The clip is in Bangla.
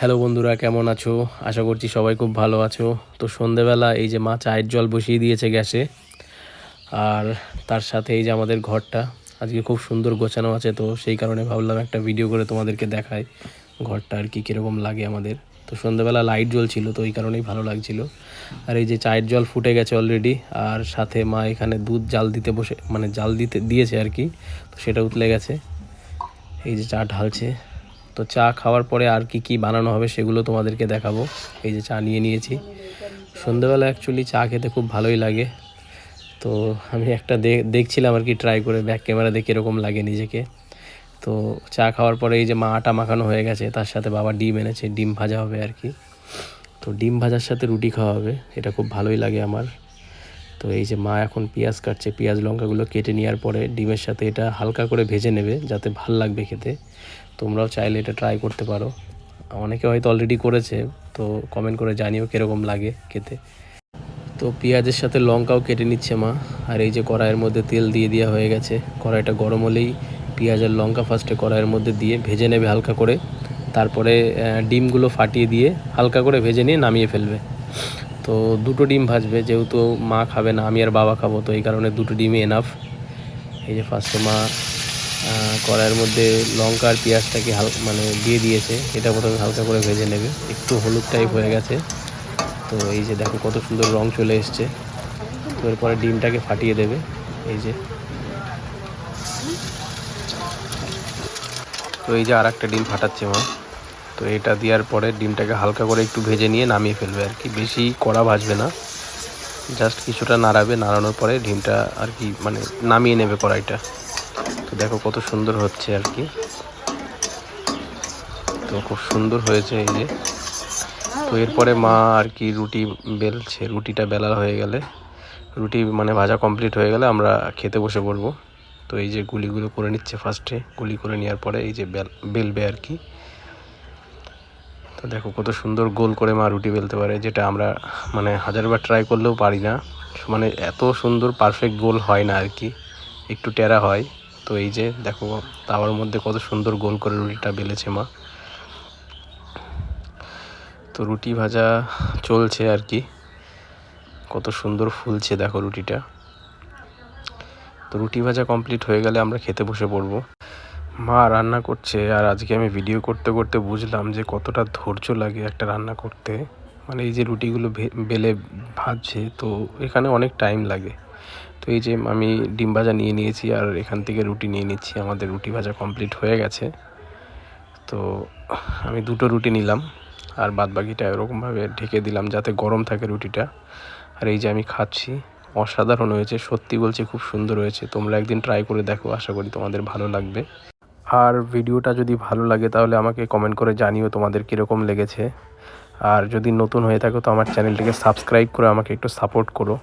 হ্যালো বন্ধুরা, কেমন আছো? আশা করছি সবাই খুব ভালো আছো। তো সন্ধেবেলা এই যে মা চায়ের জল বসিয়ে দিয়েছে গ্যাসে, আর তার সাথে এই যে আমাদের ঘরটা, আজকে খুব সুন্দর গোছানো আছে তো সেই কারণে ভাবলাম একটা ভিডিও করে তোমাদেরকে দেখাই ঘরটা আর কি কীরকম লাগে আমাদের। তো সন্ধেবেলা লাইট জ্বলছিল তো এই কারণেই ভালো লাগছিল। আর এই যে চায়ের জল ফুটে গেছে অলরেডি আর সাথে মা এখানে দুধ জাল দিতে বসে মানে জাল দিতে দিয়েছে আর কি, তো সেটা উতলে গেছে। এই যে চা ঢালছে। তো চা খাওয়ার পরে আর কি কি বানানো হবে সেগুলো তোমাদেরকে দেখাবো। এই যে চা নিয়ে নিয়েছি। সন্ধ্যেবেলা অ্যাকচুয়ালি চা খেতে খুব ভালোই লাগে। তো আমি একটা দেখছিলাম আর কি ট্রাই করে ব্যাক ক্যামেরা দেখে এরকম লাগে নিজেকে। তো চা খাওয়ার পরে এই যে মা আটা মাখানো হয়ে গেছে, তার সাথে বাবা ডিম এনেছে, ডিম ভাজা হবে আর কি। তো ডিম ভাজার সাথে রুটি খাওয়া হবে, এটা খুব ভালোই লাগে আমার। তো এই যে মা এখন পেঁয়াজ কাটছে, পেঁয়াজ লঙ্কাগুলো কেটে নেওয়ার পরে ডিমের সাথে এটা হালকা করে ভেজে নেবে, যাতে ভালো লাগবে খেতে। তোমরাও চাইলে এটা ট্রাই করতে পারো। অনেকে হয়তো অলরেডি করেছে, তো কমেন্ট করে জানিও কীরকম লাগে খেতে। তো পেঁয়াজের সাথে লঙ্কাও কেটে নিচ্ছে মা। আর এই যে কড়াইয়ের মধ্যে তেল দিয়ে দেওয়া হয়ে গেছে, কড়াইটা গরম হলেই পেঁয়াজ আর লঙ্কা ফার্স্টে কড়াইয়ের মধ্যে দিয়ে ভেজে নেবে হালকা করে। তারপরে ডিমগুলো ফাটিয়ে দিয়ে হালকা করে ভেজে নিয়ে নামিয়ে ফেলবে। তো দুটো ডিম ভাজবে, যেহেতু মা খাবে না, আমি আর বাবা খাব, তো এই কারণে দুটো ডিমই এনাফ এই যে ফার্স্টে মা কড়াইয়ের মধ্যে লঙ্কা আর পেঁয়াজটাকে হাল মানে দিয়ে দিয়েছে। এটা প্রথমে হালকা করে ভেজে নেবে। একটু হলুদ টাইপ হয়ে গেছে। তো এই যে দেখো কত সুন্দর রং চলে এসছে। তো এরপরে ডিমটাকে ফাটিয়ে দেবে। এই যে। তো এই যে আর একটা ডিম ফাটাচ্ছে মা। তো এটা দেওয়ার পরে ডিমটাকে হালকা করে একটু ভেজে নিয়ে নামিয়ে ফেলবে আর কি। বেশি কড়া ভাজবে না। জাস্ট কিছুটা নাড়াবে। নাড়ানোর পরে ডিমটা আর কি মানে নামিয়ে নেবে কড়াইটা। তো দেখো কত সুন্দর হচ্ছে আর কি। তো খুব সুন্দর হয়েছে এই যে। তো এরপরে মা আর কি রুটি বেলছে, রুটিটা বেলা হয়ে গেলে। রুটি মানে ভাজা কমপ্লিট হয়ে গেলে আমরা খেতে বসে পড়ব। তো এই যে গুলিগুলো করে নিচ্ছে ফার্স্টে গুলি করে নেওয়ার পরে এই যে বেল, বেলবে আর কি। তো দেখো কত সুন্দর গোল করে মা রুটি বেলতে পারে, যেটা আমরা মানে হাজারবার ট্রাই করলেও পারি না। মানে এত সুন্দর পারফেক্ট গোল হয় না আর কি। একটু টেরা হয়। তো এই যে দেখো, তাওয়ার মধ্যে কত সুন্দর গোল করে রুটিটা বেলেছে মা। তো রুটি ভাজা চলছে আর কি। কত সুন্দর ফুলছে দেখো রুটিটা। তো রুটি ভাজা কমপ্লিট হয়ে গেলে আমরা খেতে বসে পড়ব। মা রান্না করছে, আর আজকে আমি ভিডিও করতে করতে বুঝলাম যে কতটা ধৈর্য লাগে একটা রান্না করতে। মানে এই যে রুটিগুলো বেলে ভাজছে, তো এখানে অনেক টাইম লাগে। তো এই যে আমি ডিম ভাজা নিয়ে নিয়েছি আর এখান থেকে রুটি নিয়ে নিচ্ছি। আমাদের রুটি ভাজা কমপ্লিট হয়ে গেছে। তো আমি দুটো রুটি নিলাম আর বাদ বাকিটা এরকমভাবে ঢেকে দিলাম যাতে গরম থাকে রুটিটা। আর এই যে আমি খাচ্ছি, অসাধারণ হয়েছে, সত্যি বলছি খুব সুন্দর হয়েছে। তোমরা একদিন ট্রাই করে দেখো, আশা করি তোমাদের ভালো লাগবে। আর ভিডিওটা যদি ভালো লাগে তাহলে আমাকে কমেন্ট করে জানিও তোমাদের কীরকম লেগেছে। আর যদি নতুন হয়ে থাকো তো আমার চ্যানেলটিকে সাবস্ক্রাইব করে আমাকে একটু সাপোর্ট করো।